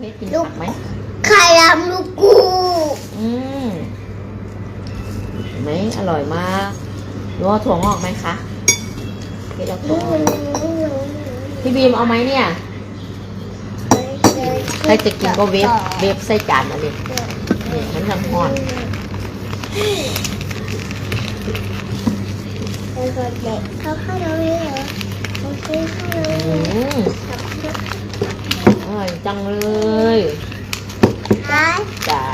เพชรกินผักไหมไข่ดำลูกกูอืมเห็นไหมอร่อยมากรู้ว่าถั่วงอกไหมคะเพชรเอาถั่วงอกพี่บีมเอาไหมเนี่ยใครจะกินก็เวฟเวฟใส่จานมาเลยนี่มันทำหอนเขาเข้าเราเลยเหรอโอเคเข้าเราอืเลยมอร่อยจังเลยร้าน จ๋า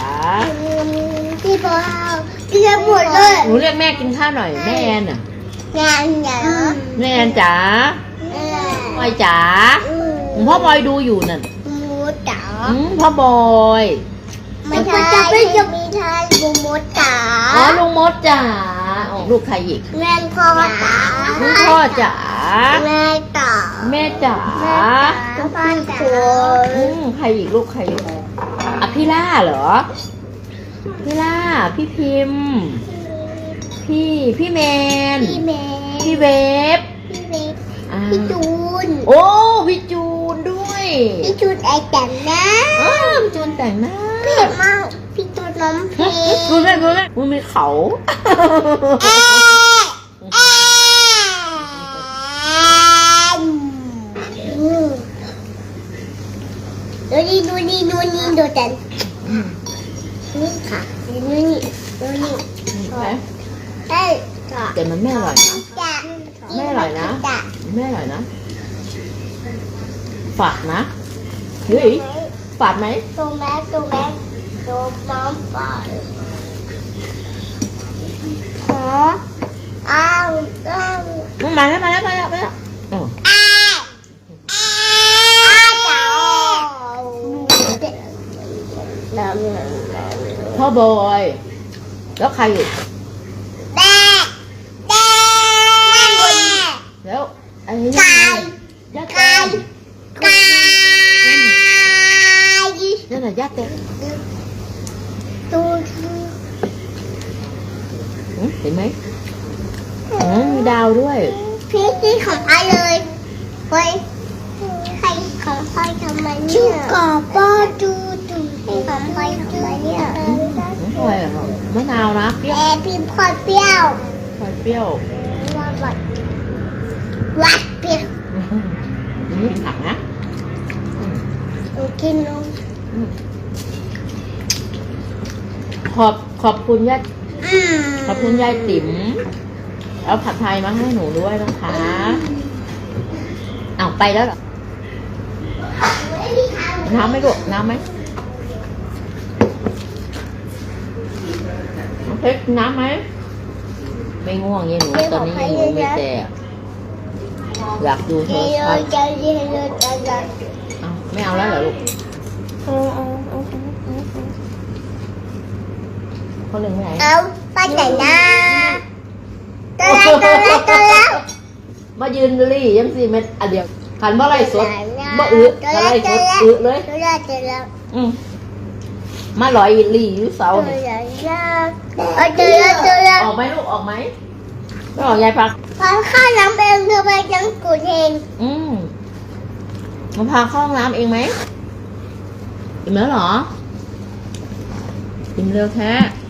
พี่บอลกินหมดเลยหนูเรียกแม่กินข้าวหน่อยแม่แอนน่ะงานเหรอแม่แอนจ๋าบอยจ๋าพ่อบอยดูอยู่น่ะหมูจ๋าอืมพ่อบอยไม่ใช่ไม่จะมีทานหมูหมูจ๋าอ๋อลุงมดจ๋าอ๋อลูกใครอีกแม่พ่อจ๋าลูกพ่อจ๋า แม่จ๋าแม่จ๋าพ่อจ๋าอืมใครอีกลูกใครอีกอะพี่ล่าเหรอ พี่ล่า พี่พิมพ์ พี่พี่แมน พี่เมย์พี่เวฟพี่เมย์อ่าพี่จูนโอ้พี่จูนด้วยพี่จูนไอแต่งหน้าอ้าวพี่จูนแต่งหน้าเผ็ดมากพี่จูนน้ำเพดูเลยดูเลยมันมีเขาดู นี่ดูนี่ดูนี่ดูจันนี่ค่ะดูนี่ดูนี่ไหนเอ้ยจ้ะแต่มันไม่อร่อยนะจ้ะไม่อร่อยนะจ้ะไม่อร่อยนะ ฝาดนะเฮ้ยฝาดไหมตรงแม่ตรงแม่ตรงน้ำปลาขออ้าวอ้าวมาแล้วมาแล้วมาแล้วมาแล้วอ๋อ อ้าวอ้าวจ้าน้ำน้ำ พ่อบอย แล้วใครอีกแม่แม่แล้วไอ้นี่ไก่ย่าแตไก่งไก่นั่นน่ะย่าแตงตัวหืมเห็นไหมอ๋อมีดาวด้วย พี่ที่ของใครเลยเฮ้ยใครของใครทำไมเนี่ยชื่อกอ ป้าจูจูของใครทำไมเนี่ยน้องพลอยเหรอครับมะนาวนะเปรี้ยวแอร์พิมพ์พอดเปรี้ยวพลอยเปรี้ยววัดวัดวัดเปรี้ยวนี่ผักนะหนูกินนมขอบขอบคุณย่าอืมขอบคุณยายติ๋มเอาผัดไทยมาให้หนูด้วยนะคะอ้าวไปแล้วเหรอน้ำไหมลูกน้ำไหม น้องเพชรน้ำไหม ไม่ง่วงยังหนูตอนนี้ยังหนูไม่แก่อยากดูโทเดี๋รยวศัพท์จะเดี๋ยวจะจะจะอ้าวไม่เอาแล้วเหรอลูกเอาเอาเอาเอาเขาเลี้ยงไม่ไหนเอาไปไหนนะตัวแล้วตัวแล้วตัวแล้วมายืนรี่ยังสี่เม็ดอันเดียวขันบ่ไรสดบ่อึบ่ไรสดอึเลยตัวแล้วตัวแล้วอื มมาลอยลี่อยู่เสาตัวนี่แล้วเอาตัวแล้วตัวแล้วออกไหมลูกออกไหมไม่ออกยายพักพอข้าวน้ำเองทำไมยังกูเองอืมมาพาเข้าห้องน้ำเองไหมอิ่มแล้วเหรออิ่มเร็วแท้อ